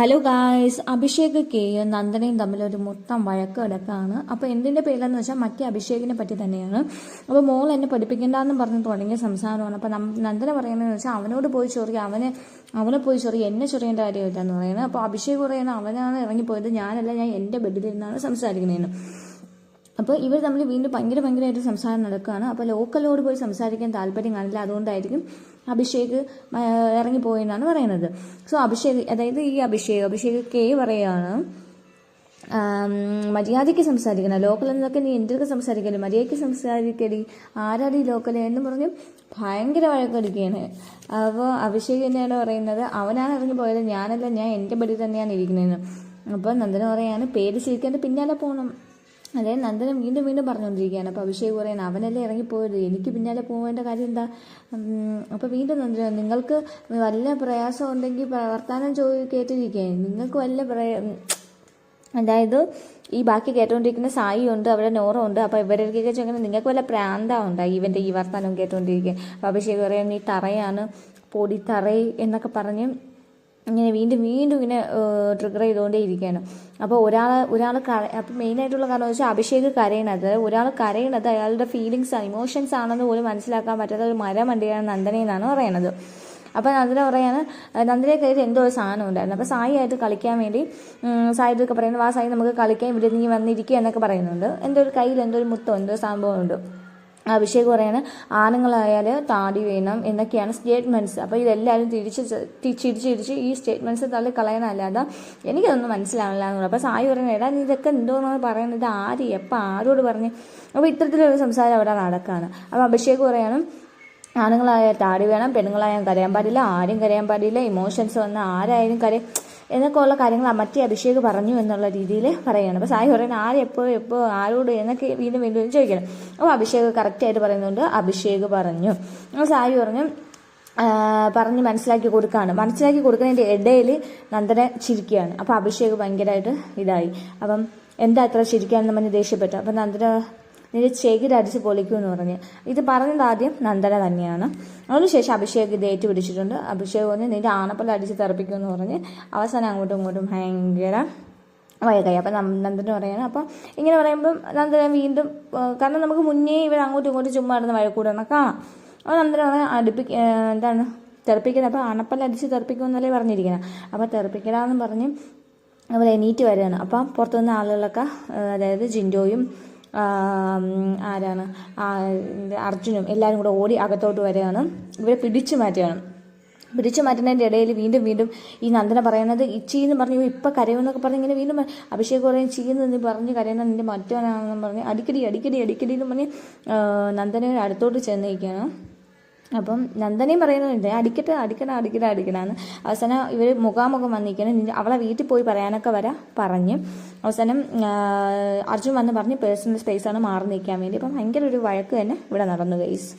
Hello guys Abhishek കെയും നന്ദനയും തമ്മിൽ ഒരു മൊത്തം വഴക്ക് കിടക്കാണ് അപ്പോൾ എന്തിന്റെ പേരിലെന്ന് വെച്ചാൽ മറ്റേ അഭിഷേകിനെ പറ്റി തന്നെയാണ്. അപ്പോൾ മോൾ എന്നെ പഠിപ്പിക്കേണ്ടെന്ന് പറഞ്ഞ് തുടങ്ങിയ സംസാരമാണ്. അപ്പോൾ നന്ദന പറയുന്നതെന്ന് വെച്ചാൽ അവനോട് പോയി ചൊറി അവനെ അവനെ പോയി ചൊറി എന്നെ ചൊറിയേണ്ട കാര്യമില്ല എന്ന് പറയുന്നത്. അപ്പോൾ അഭിഷേക് പറയുന്നത് അവനാണ് ഇറങ്ങിപ്പോയത് ഞാനല്ല ഞാൻ എന്റെ ബെഡിലിരുന്നാണ് സംസാരിക്കുന്നതെന്ന്. അപ്പോൾ ഇവർ തമ്മിൽ വീണ്ടും ഭയങ്കര ഭയങ്കരമായിട്ട് സംസാരം നടക്കുകയാണ്. അപ്പോൾ ലോക്കലോട് പോയി സംസാരിക്കാൻ താല്പര്യം കാണില്ല. അതുകൊണ്ടായിരിക്കും അഭിഷേക് ഇറങ്ങിപ്പോയെന്നാണ് പറയുന്നത്. സോ അഭിഷേക് അതായത് ഈ അഭിഷേക് അഭിഷേക് കെ പറയുകയാണ് മര്യാദയ്ക്ക് സംസാരിക്കണം. ലോക്കൽ എന്നൊക്കെ നീ എന്തൊക്കെ സംസാരിക്കൽ? മര്യാദയ്ക്ക് സംസാരിക്കടി. ആരാടി ലോക്കൽ എന്ന് പറഞ്ഞ് ഭയങ്കര വഴക്കടിക്കുകയാണ്. അപ്പോൾ അഭിഷേക് തന്നെയാണ് പറയുന്നത് അവനാണ് ഇറങ്ങി പോയത്. ഞാനല്ല ഞാൻ എന്റെ പടി തന്നെയാണ് ഇരിക്കുന്നതെന്ന്. അപ്പോൾ നന്ദന പറയാണ് പേര് ശരിക്കും പിന്നാലെ പോകണം അതെ നന്ദനം വീണ്ടും വീണ്ടും പറഞ്ഞുകൊണ്ടിരിക്കുകയാണ്. അപ്പോൾ അഭിഷേക് പറയുന്നത് അവനല്ലേ ഇറങ്ങിപ്പോയത്? എനിക്ക് പിന്നാലെ പോകേണ്ട കാര്യം എന്താ? അപ്പോൾ വീണ്ടും നന്ദന നിങ്ങൾക്ക് വല്ല പ്രയാസം ഉണ്ടെങ്കിൽ വർത്താനം ചോദി കേട്ടിരിക്കുകയാണ് നിങ്ങൾക്ക് വല്ല പ്രയ അതായത് ഈ ബാക്കി കേട്ടുകൊണ്ടിരിക്കുന്ന സായി ഉണ്ട് അവിടെ നോറ ഉണ്ട് അപ്പോൾ ഇവരൊക്കെ ചോദിക്കുന്നത് നിങ്ങൾക്ക് വല്ല പ്രാന്ത ഉണ്ടായി ഇവന്റെ ഈ വർത്താനം കേട്ടുകൊണ്ടിരിക്കുക അപ്പോൾ അഭിഷേക് പറയാൻ നീ തറയാണ് പൊടി തറ എന്നൊക്കെ പറഞ്ഞ് ഇങ്ങനെ വീണ്ടും വീണ്ടും ഇങ്ങനെ ട്രിഗർ ചെയ്തുകൊണ്ടേ ഇരിക്കുകയാണ് അപ്പോൾ ഒരാൾ ഒരാൾ കര അപ്പോൾ മെയിനായിട്ടുള്ള കാരണം എന്ന് വെച്ചാൽ അഭിഷേക് കരയണത് ഒരാൾ കരയണത് അയാളുടെ ഫീലിങ്സ് ഇമോഷൻസ് ആണെന്ന് പോലും മനസ്സിലാക്കാൻ പറ്റാത്ത ഒരു മരം വണ്ടിയാണ് നന്ദന എന്നാണ് പറയണത്. അപ്പോൾ നന്ദന പറയാണ് നന്ദനെ കയ്യിൽ എന്തോ ഒരു സാധനം ഉണ്ടായിരുന്നു. അപ്പോൾ സായി ആയിട്ട് കളിക്കാൻ വേണ്ടി സായി ഇതൊക്കെ പറയുന്നത് ആ സായി നമുക്ക് കളിക്കാൻ ഇവിടെ നീ വന്നിരിക്കുക എന്നൊക്കെ പറയുന്നുണ്ട്. എന്തോ ഒരു കയ്യിൽ എന്തോ ഒരു മുത്തോ എന്തോ സംഭവമുണ്ട് അഭിഷേക് പറയാണ് ആണുങ്ങളായാൽ താടി വേണം എന്നൊക്കെയാണ് സ്റ്റേറ്റ്മെന്റ്സ് അപ്പോൾ ഇതെല്ലാവരും തിരിച്ച് ചിരിച്ച് ചിരിച്ച് ഈ സ്റ്റേറ്റ്മെന്റ്സ് തള്ളി കളയാനല്ലാതെ എനിക്കതൊന്നും മനസ്സിലാവില്ല എന്ന് പറഞ്ഞു അപ്പോൾ സായി പറയുന്നത് എടാ നീ ഇതൊക്കെ എന്തോന്നാണ് പറയുന്നത്? ആര് എപ്പോൾ ആരോട് പറഞ്ഞ്? അപ്പോൾ ഇത്തരത്തിലൊരു സംസാരം അവിടെ നടക്കുകയാണ് അപ്പോൾ അഭിഷേക് പറയാണ് ആണുങ്ങളായാൽ താടി വേണം പെണ്ണുങ്ങളായാലും കരയാൻ പാടില്ല ആരും കരയാൻ പാടില്ല ഇമോഷൻസ് വന്ന ആരായാലും കരയും. എന്നൊക്കെ ഉള്ള കാര്യങ്ങൾ അമ്മറ്റി അഭിഷേക് പറഞ്ഞു എന്നുള്ള രീതിയിൽ പറയുകയാണ്. അപ്പോൾ സായി പറയുന്നത് ആര് എപ്പോൾ എപ്പോ ആരോട് എന്നൊക്കെ വീണ്ടും വീണ്ടും ചോദിക്കണം. അപ്പോൾ അഭിഷേക് കറക്റ്റായിട്ട് പറയുന്നുണ്ട് അഭിഷേക് പറഞ്ഞു. സായി പറഞ്ഞു പറഞ്ഞ് മനസ്സിലാക്കി കൊടുക്കുകയാണ് മനസ്സിലാക്കി കൊടുക്കുന്നതിന്റെ ഇടയിൽ നന്ദന ചിരിക്കുകയാണ്. അപ്പോൾ അഭിഷേക് ഭയങ്കരമായിട്ട് ഇതായി. അപ്പം എന്താ അത്ര ചിരിക്കാനെന്ന് പറഞ്ഞ് ദേഷ്യപ്പെട്ടു. അപ്പം നന്ദന നിന്റെ ചേകിരടിച്ച് പൊളിക്കുമെന്ന് പറഞ്ഞ്. ഇത് പറഞ്ഞത് ആദ്യം നന്ദന തന്നെയാണ്. അതിനുശേഷം അഭിഷേക് ഇത് ഏറ്റുപിടിച്ചിട്ടുണ്ട്. അഭിഷേക് പറഞ്ഞ് നിന്റെ ആണപ്പല്ല അടിച്ച് തെറപ്പിക്കുമെന്ന് പറഞ്ഞ് അവസാനം അങ്ങോട്ടും ഇങ്ങോട്ടും ഭയങ്കര വൈകായി അപ്പം നന്ദന പറയാണ്. അപ്പം ഇങ്ങനെ പറയുമ്പം നന്ദന വീണ്ടും കാരണം നമുക്ക് മുന്നേ ഇവർ അങ്ങോട്ടും ഇങ്ങോട്ടും ചുമ്മാ ഇരുന്ന് വഴക്കൂടണം കാണാം. അപ്പോൾ നന്ദന പറഞ്ഞ അടുപ്പി എന്താണ് തെറപ്പിക്കുന്നത്? അപ്പോൾ അണപ്പല്ല അടിച്ച് തെറപ്പിക്കുമെന്നല്ലേ പറഞ്ഞിരിക്കുന്നത്. അപ്പോൾ തെറപ്പിക്കണമെന്ന് പറഞ്ഞ് അവർ എണീറ്റ് വരികയാണ്. അപ്പം പുറത്തുനിന്ന് ആളുകളൊക്കെ അതായത് ജിൻഡോയും ആരാണ്? അർജുനും എല്ലാവരും കൂടെ ഓടി അകത്തോട്ട് വരെയാണ് ഇവരെ പിടിച്ചു മാറ്റുകയാണ്. പിടിച്ചു മാറ്റുന്നതിന്റെ ഇടയിൽ വീണ്ടും വീണ്ടും ഈ നന്ദന പറയുന്നത് ഇച്ചി എന്ന് പറഞ്ഞു ഇപ്പം കരയുമെന്നൊക്കെ പറഞ്ഞ് ഇങ്ങനെ വീണ്ടും. അഭിഷേക് പറയും ചീന്ന് എന്ന് പറഞ്ഞ് കരയുന്ന നിന്റെ മറ്റവനാണെന്ന് പറഞ്ഞ് അടിക്കടി അടിക്കടി അടിക്കടി എന്ന് പറഞ്ഞ് നന്ദന അടുത്തോട്ട് ചെന്നിരിക്കുകയാണ്. അപ്പം നന്ദനയും പറയുന്നുണ്ട് അടിക്കട്ടെ അടിക്കണം അടിക്കണം അടിക്കണമെന്ന് അവസാനം ഇവർ മുഖാമുഖം വന്നിരിക്കണം. അവളെ വീട്ടിൽ പോയി പറയാനൊക്കെ വരാ പറഞ്ഞ്. അവസാനം അർജുൻ വന്ന് പറഞ്ഞ് പേഴ്സണൽ സ്പേസാണ് മാറി നിൽക്കാൻ വേണ്ടി. അപ്പം ഭയങ്കര ഒരു വഴക്ക് തന്നെ ഇവിടെ നടന്നു ഗൈസ്